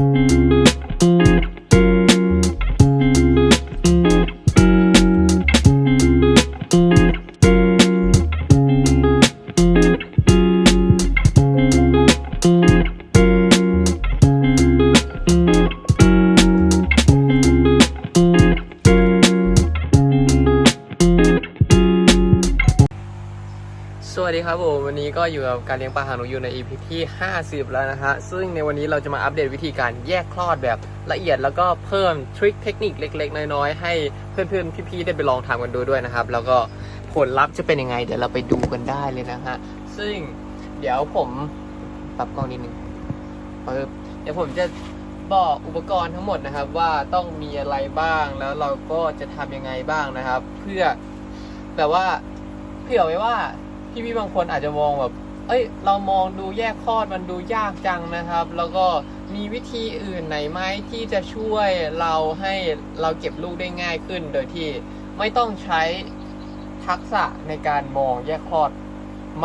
ส วัสดีครับผมวันนี้ก็อยู่กับการเลี้ยงปลาหางนกยูงใน EP ที่ 50 แล้วนะฮะซึ่งในวันนี้เราจะมาอัปเดตวิธีการแยกคลอดแบบละเอียดแล้วก็เพิ่มทริคเทคนิคเล็ก ๆ น้อยๆให้เพื่อนๆพี่ๆได้ไปลองทำกันดูด้วยนะครับ แล้วก็ผลลัพธ์จะเป็นยังไง เดี๋ยวเราไปดูกันได้เลยนะฮะซึ่งเดี๋ยวผมปรับกล้องนิดนึงปึ๊บเดี๋ยวผมจะบอกอุปกรณ์ทั้งหมดนะครับ ว่าต้องมีอะไรบ้างแล้วเราก็จะทำยังไงบ้างนะครับ เพื่อแบบว่าเผื่อไว้ว่า พี่พี่บางคนอาจจะมองแบบ เอ้ย เรามองดูแยกคลอดมันดูยากจังนะครับ แล้วก็มีวิธีอื่นไหนไหมที่จะช่วยเราให้เราเก็บลูกได้ง่ายขึ้น โดยที่ไม่ต้องใช้ทักษะในการมองแยกคลอด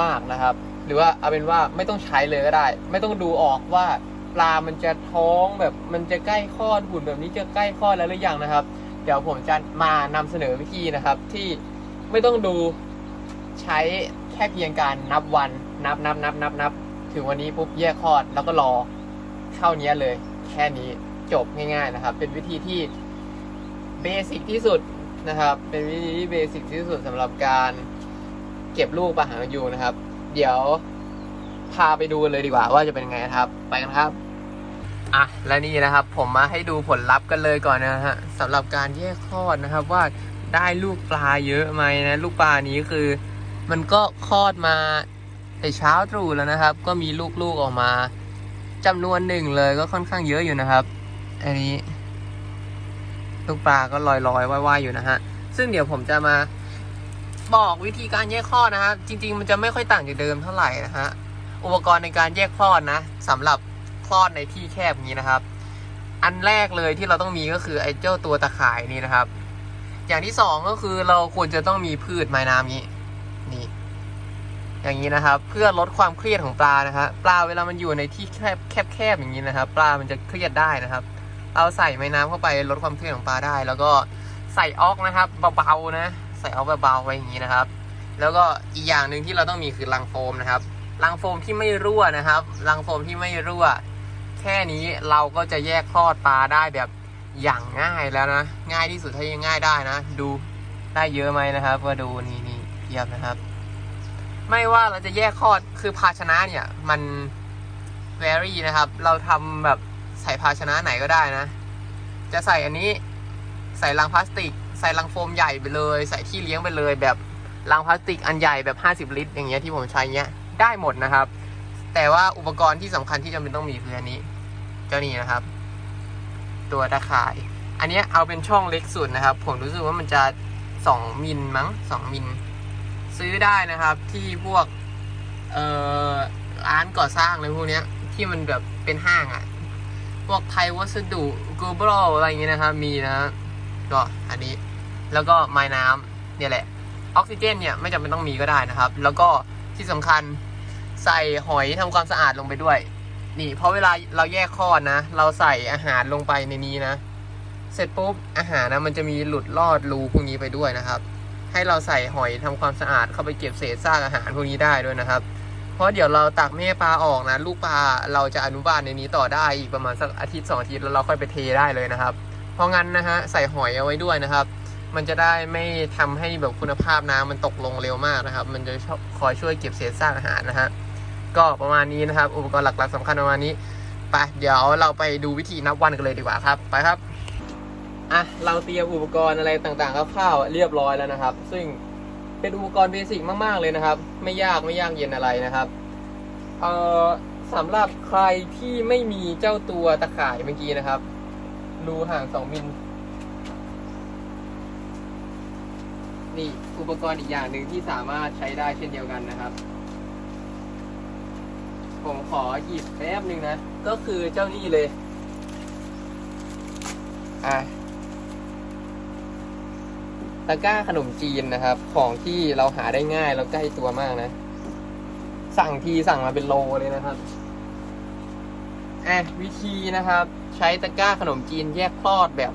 มากนะครับ หรือว่าเอาเป็นว่าไม่ต้องใช้เลยก็ได้ ไม่ต้องดูออกว่าปลามันจะท้องแบบมันจะใกล้คลอดหุ่นแบบนี้จะใกล้คลอดแล้วหรือยังนะครับ เดี๋ยวผมจะมานำเสนอวิธีนะครับที่ไม่ต้องดูใช้ แค่เพียงการนับวันนับนับนับนับนับถึงวันนี้ปุ๊บแยกคลอดแล้วก็รอเท่านี้เลย แค่นี้จบง่ายๆนะครับ เป็นวิธีที่เบสิกที่สุดนะครับ เป็นวิธีที่เบสิกที่สุดสำหรับการเก็บลูกปลาหางยูนะครับ เดี๋ยวพาไปดูเลยดีกว่า ว่าจะเป็นไงครับ ไปกันครับอะและนี่นะครับ ผมมาให้ดูผลลัพธ์กันเลยก่อนนะฮะสำหรับการแยกคลอดนะครับ ว่าได้ลูกปลาเยอะไหมนะ ลูกปลานี้คือ มันก็คลอดมาแต่เช้าตรู่แล้วนะครับ ก็มีลูกๆออกมาจำนวนหนึ่งเลยก็ค่อนข้างเยอะอยู่นะครับ อันนี้ ลูกปลาก็ลอยๆว่ายๆอยู่นะฮะ ซึ่งเดี๋ยวผมจะมาบอกวิธีการแยกคลอดนะครับ จริง ๆ มันจะไม่ค่อยต่างจากเดิมเท่าไหร่นะฮะ อุปกรณ์ในการแยกคลอดนะสำหรับคลอดในที่แคบอย่างนี้นะครับ อันแรกเลยที่เราต้องมีก็คือไอ้เจ้าตัวตะข่ายนี่นะครับ อย่างที่สองก็คือเราควรจะต้องมีพืชไม้น้ำนี้ นี่ อย่างนี้นะครับ เพื่อลดความเครียดของปลานะฮะปลาเวลามันอยู่ในที่แคบแคบๆอย่างนี้นะครับ ปลามันจะเครียดได้นะครับ เอาใส่ไม้น้ำเข้าไปลดความเครียดของปลาได้ แล้วก็ใส่ออกนะครับเบาๆนะ ใส่ออกเบาๆไว้อย่างนี้นะครับ แล้วก็อีกอย่างหนึ่งที่เราต้องมีคือลังโฟมนะครับลังโฟมที่ไม่รั่วนะครับลังโฟมที่ไม่รั่ว แค่นี้เราก็จะแยกคลอดปลาได้แบบอย่างง่ายแล้วนะ ง่ายที่สุดเท่าที่ง่ายได้นะ ดูได้เยอะไหมนะครับว่าดูนี่นี่ เทียบนะครับ ไม่ว่าเราจะแยกคลอดคือภาชนะเนี่ย มัน vary นะครับ เราทำแบบใส่ภาชนะไหนก็ได้นะ จะใส่อันนี้ ใส่ลังพลาสติก ใส่ลังโฟมใหญ่ไปเลย ใส่ที่เลี้ยงไปเลย แบบลังพลาสติกอันใหญ่แบบ 50 ลิตร อย่างเงี้ยที่ผมใช้เงี้ยได้หมดนะครับ แต่ว่าอุปกรณ์ที่สำคัญที่จำเป็นต้องมีคืออันนี้ เจ้านี้นะครับ ตัวตะข่าย อันเนี้ยเอาเป็นช่องเล็กสุดนะครับ ผมรู้สึกว่ามันจะ 2มิลมั้ง2มิล ซื้อได้นะครับที่พวกเอ่อร้านก่อสร้างอะไรพวกเนี้ย ที่มันแบบเป็นห้างอะ่ะ พวกไทยวัสดุ global อะไรอย่างเงี้ยนะครับ มีนะก็อันนี้แล้วก็ไม้น้ำเนี่ยแหละออกซิเจนเนี่ยไม่จำเป็นต้องมีก็ได้นะครับ แล้วก็ที่สำคัญใส่หอยทำความสะอาดลงไปด้วย นี่เพราะเวลาเราแยกคลอดนะ เราใส่อาหารลงไปในนี้นะ เสร็จปุ๊บอาหารนะมันจะมีหลุดลอดรูพวกนี้ไปด้วยนะครับ ให้เราใส่หอยทำความสะอาดเข้าไปเก็บเศษซากอาหารพวกนี้ได้ด้วยนะครับ เพราะเดี๋ยวเราตักแม่ปลาออกนะลูกปลาเราจะอนุบาลในนี้ต่อได้อีกประมาณสักอาทิตย์สองอาทิตย์แล้วเราค่อยไปเทได้เลยนะครับ เพราะงั้นนะฮะใส่หอยเอาไว้ด้วยนะครับ มันจะได้ไม่ทำให้แบบคุณภาพน้ำมันตกลงเร็วมากนะครับ มันจะชอบคอยช่วยเก็บเศษซากอาหารนะฮะก็ประมาณนี้นะครับ อุปกรณ์หลักๆสำคัญประมาณนี้ไปเดี๋ยวเราไปดูวิธีนับวันกันเลยดีกว่าครับ ไปครับ อะเราเตรียมอุปกรณ์อะไรต่างๆคร่าวๆเรียบร้อยแล้วนะครับ ซึ่งเป็นอุปกรณ์เบสิกมากๆเลยนะครับ ไม่ยากไม่ยากเย็นอะไรนะครับเอ่อสำหรับใครที่ไม่มีเจ้าตัวตะข่ายเมื่อกี้นะครับรูห่าง2มิลนี่อุปกรณ์อีกอย่างหนึ่งที่สามารถใช้ได้เช่นเดียวกันนะครับ ผมขอหยิบแป๊บหนึ่งนะ ก็คือเจ้านี่เลย อะ ตะกร้าขนมจีนนะครับ ของที่เราหาได้ง่ายแล้วใกล้ตัวมากนะ สั่งทีสั่งมาเป็นโลเลยนะครับอะวิธีนะครับ ใช้ตะกร้าขนมจีนแยกคลอดแบบ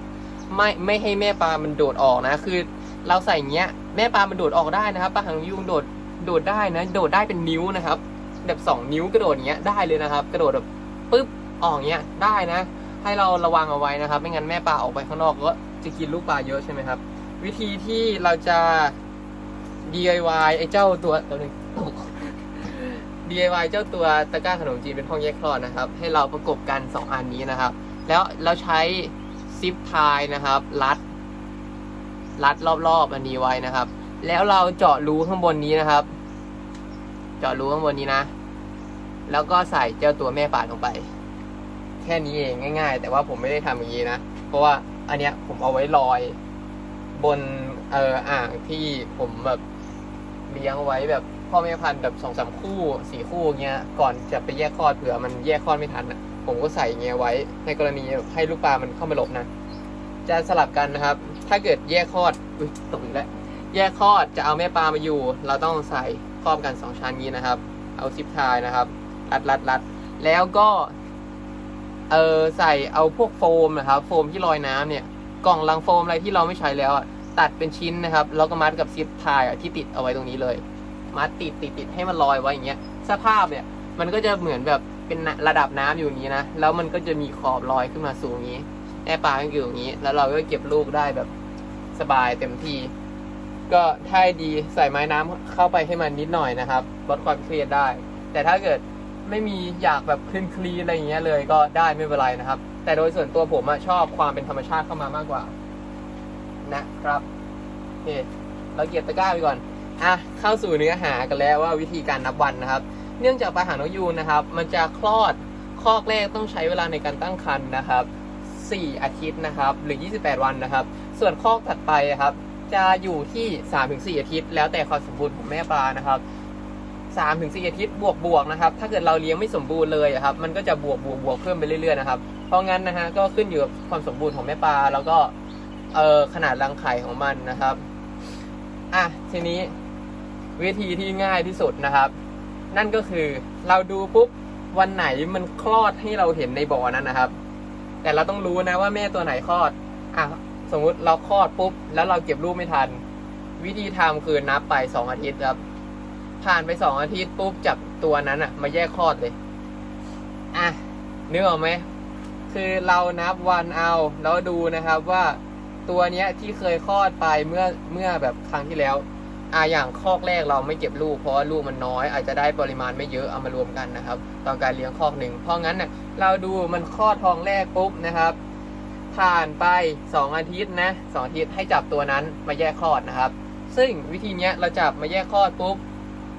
ไม่ไม่ให้แม่ปลามันโดดออกนะ คือ เราใส่เงี้ย แม่ปลามันโดดออกได้นะครับปลาหางยุงโดดโดดได้นะ โดดได้เป็นนิ้วนะครับ แบบสองนิ้วกระโดดเงี้ยได้เลยนะครับ กระโดดแบบปึ๊บออกเงี้ยได้นะ ให้เราระวังเอาไว้นะครับ ไม่งั้นแม่ปลาออกไปข้างนอกก็จะกินลูกปลาเยอะใช่ไหมครับ วิธีที่เราจะ DIY ไอ้เจ้าตัวตัวหนึง DIY เจ้าตัวตะกร้าขนมจีนเป็นห้องแยกคลอดนะครับ ให้เราประกบกัน 2 อันนี้นะครับ แล้วเราใช้ซิปทายนะครับ รัด รัดรอบๆอันนี้ไว้นะครับ แล้วเราเจาะรูข้างบนนี้นะครับ เจาะรูข้างบนนี้นะ แล้วก็ใส่เจ้าตัวแม่ป่าลงไป แค่นี้เองง่าย ๆ แต่ว่าผมไม่ได้ทำอย่างนี้นะ เพราะว่าอันเนี้ยผมเอาไว้ลอย บนเอ่ออ่างที่ผมแบบเลี้ยงไว้แบบพ่อแม่พันธุ์แบบสองสามคู่สี่คู่เงี้ยก่อนจะไปแยกคลอดเผื่อมันแยกคลอดไม่ทันอะผมก็ใส่เงี้ยไว้ ในกรณีให้ลูกปลามันเข้ามาหลบนะ จะสลับกันนะครับ ถ้าเกิดแยกคลอดอุ้ยตกอีกแล้วแยกคลอดจะเอาแม่ปลามาอยู่ เราต้องใส่ครอบกันสองชั้นนี้นะครับ เอาซิปทายนะครับรัดรัดรัดแล้วก็เออใส่เอาพวกโฟมนะครับ โฟมที่ลอยน้ำเนี่ย กล่องลังโฟมอะไรที่เราไม่ใช้แล้วอะตัดเป็นชิ้นนะครับ แล้วก็มัดกับซิปทายอะที่ติดเอาไว้ตรงนี้เลย มัดติดติดติดให้มันลอยไว้อย่างเงี้ยสภาพเนี่ยมันก็จะเหมือนแบบเป็นระดับน้ำอยู่นี้นะ แล้วมันก็จะมีขอบลอยขึ้นมาสูงอย่างนี้แม่ปลาก็อยู่อย่างนี้ แล้วเราก็เก็บลูกได้แบบสบายเต็มที่ ก็ถ้าดีใส่ไม้น้ำเข้าไปให้มันนิดหน่อยนะครับลดความเครียดได้ แต่ถ้าเกิดไม่มีอยากแบบคลีนคลีอะไรอย่างเงี้ยเลยก็ได้ไม่เป็นไรนะครับ แต่โดยส่วนตัวผมชอบความเป็นธรรมชาติเข้ามามากกว่า นะครับโอเคเราเก็บตะกร้าไปก่อนอะเข้าสู่เนื้อหากันแล้วว่าวิธีการนับวันนะครับ เนื่องจากปลาหางนกยูงนะครับ มันจะคลอดคอกแรกต้องใช้เวลาในการตั้งครรภ์นะครับ 4 อาทิตย์นะครับ หรือ 28 วันนะครับ ส่วนคอกถัดไปครับ จะอยู่ที่ 3-4 อาทิตย์ แล้วแต่ความสมบูรณ์ของแม่ปลานะครับ 3-4อาทิตย์บวกบวกนะครับถ้าเกิดเราเลี้ยงไม่สมบูรณ์เลยครับมันก็จะบวกบวกบวกเพิ่มไปเรื่อยๆนะครับเพราะงั้นนะฮะก็ขึ้นอยู่กับความสมบูรณ์ของแม่ปลาแล้วก็เออขนาดรังไข่ของมันนะครับอะทีนี้วิธีที่ง่ายที่สุดนะครับ นั่นก็คือเราดูปุ๊บวันไหนมันคลอดให้เราเห็นในบ่อนั้นนะครับ แต่เราต้องรู้นะว่าแม่ตัวไหนคลอดอะสมมุติเราคลอดปุ๊บแล้วเราเก็บลูกไม่ทัน วิธีทำคือนับไปสองอาทิตย์ครับ ผ่านไปสองอาทิตย์ปุ๊บจับตัวนั้นอะมาแยกคลอดเลย อะนึกออกไหมคือเรานับวันเอาแล้วดูนะครับว่าตัวเนี้ยที่เคยคลอดไปเมื่อเมื่อแบบครั้งที่แล้วอาอย่างคอกแรกเราไม่เก็บลูกเพราะว่าลูกมันน้อย อาจจะได้ปริมาณไม่เยอะเอามารวมกันนะครับ ตอนการเลี้ยงคอกหนึ่งเพราะงั้นเน่ะเราดูมันคลอดทองแรกปุ๊บนะครับผ่านไป 2 อาทิตย์นะสองอาทิตย์ให้จับตัวนั้นมาแยกคลอดนะครับ ซึ่งวิธีเนี้ยเราจับมาแยกคลอดปุ๊บ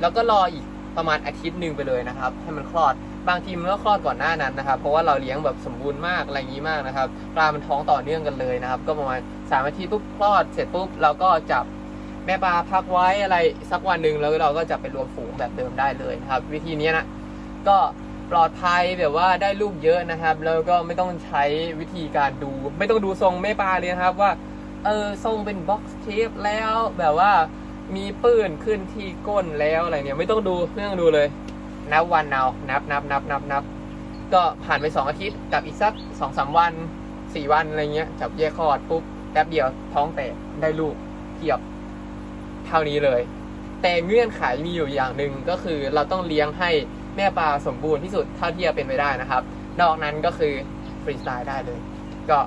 แล้วก็รออีกประมาณอาทิตย์หนึ่งไปเลยนะครับให้มันคลอดบางทีมันก็คลอดก่อนหน้านั้นนะครับ เพราะว่าเราเลี้ยงแบบสมบูรณ์มากอะไรอย่างนี้มากนะครับปลามันท้องต่อเนื่องกันเลยนะครับ ก็ประมาณสามอาทิตย์ปุ๊บคลอดเสร็จปุ๊บเราก็จับแม่ปลาพักไว้อะไรสักวันหนึ่งแล้วเราก็จะไปรวมฝูงแบบเดิมได้เลยนะครับ วิธีนี้นะก็ปลอดภัยแบบว่าได้ลูกเยอะนะครับ แล้วก็ไม่ต้องใช้วิธีการดู ไม่ต้องดูทรงแม่ปลาเลยนะครับว่าเออทรงเป็นบ็อกซ์เทปแล้วแบบว่า มีปื้นขึ้นที่ก้นแล้วอะไรเนี่ยไม่ต้องดูไม่ต้องดูเลย นับวันเอานับนับนับนับนับก็ผ่านไปสองอาทิตย์กับอีกสักสองสามวันสี่วันอะไรเงี้ยจับแยกคลอดปุ๊บแป๊บเดียวท้องแตกได้ลูกเทียบเท่านี้เลย แต่เงื่อนไขมีอยู่อย่างหนึ่งก็คือเราต้องเลี้ยงให้แม่ปลาสมบูรณ์ที่สุดเท่าที่จะเป็นไปได้นะครับ นอกนั้นก็คือฟรีสไตล์ได้เลย ก็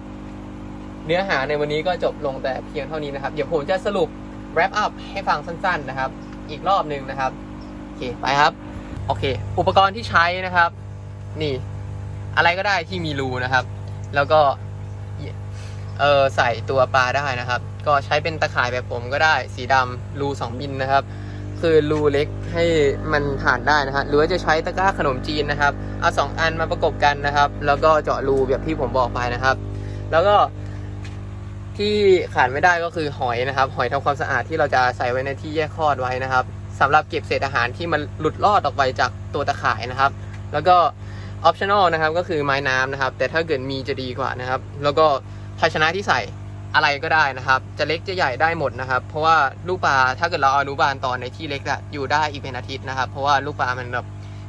เนื้อหาในวันนี้ก็จบลงแต่เพียงเท่านี้นะครับ เดี๋ยวผมจะสรุป wrap up ให้ฟังสั้นๆนะครับ อีกรอบหนึ่งนะครับ โอเค ไปครับ โอเค อุปกรณ์ที่ใช้นะครับ นี่ อะไรก็ได้ที่มีรูนะครับ แล้วก็เออใส่ตัวปลาได้นะครับ ก็ใช้เป็นตะข่ายแบบผมก็ได้ สีดำรู2มิลนะครับ คือรูเล็กให้มันผ่านได้นะฮะหรือว่าจะใช้ตะกร้าขนมจีนนะครับ เอาสองอันมาประกบกันนะครับ แล้วก็เจาะรูแบบที่ผมบอกไปนะครับ แล้วก็ ที่ขาดไม่ได้ก็คือหอยนะครับ หอยทำความสะอาดที่เราจะใส่ไว้ในที่แยกคลอดไว้นะครับสำหรับเก็บเศษอาหารที่มันหลุดรอดออกไปจากตัวตะข่ายนะครับ แล้วก็ออปชั่นอลนะครับก็คือไม้น้ำนะครับ แต่ถ้าเกิดมีจะดีกว่านะครับ แล้วก็ภาชนะที่ใส่อะไรก็ได้นะครับ จะเล็กจะใหญ่ได้หมดนะครับ เพราะว่าลูกปลาถ้าเกิดเราเอาอนุบาลตอนในที่เล็กอะอยู่ได้อีกเป็นอาทิตย์นะครับ เพราะว่าลูกปลามันแบบ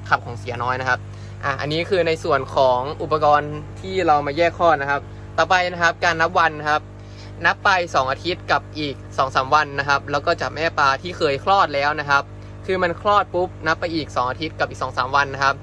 ขับของเสียน้อยนะครับอะอันนี้คือในส่วนของอุปกรณ์ที่เรามาแยกคลอดนะครับ ต่อไปนะครับการนับวันนะครับ นับไป 2 อาทิตย์กับอีก 2-3วันนะครับ แล้วก็จับแม่ปลาที่เคยคลอดแล้วนะครับ คือมันคลอดปุ๊บนับไปอีก 2 อาทิตย์กับอีก 2-3 วันนะครับ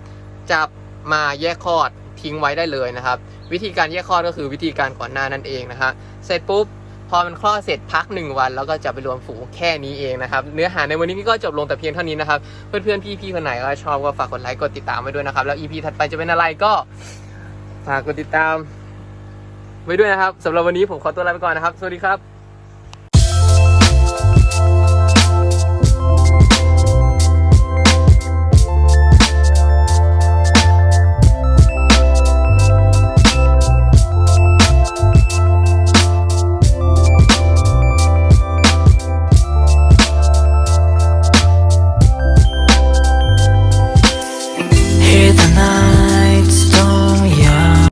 จับมาแยกคลอดทิ้งไว้ได้เลยนะครับ วิธีการแยกคลอดก็คือวิธีการก่อนหน้านั่นเองนะฮะเสร็จปุ๊บพอมันคลอดเสร็จพักหนึ่งวัน แล้วก็จะไปรวมฝูงแค่นี้เองนะครับเนื้อหาในวันนี้ก็จบลงแต่เพียงเท่านี้นะครับ เพื่อนๆพี่ๆคนไหนก็ชอบก็ฝากกดไลค์กดติดตามไว้ด้วยนะครับ แล้ว EP ถัดไปจะเป็นอะไรก็ฝากกดติดตาม ไว้ด้วยนะครับสำหรับวันนี้ผมขอตัวลาไปก่อนนะครับ สวัสดีครับ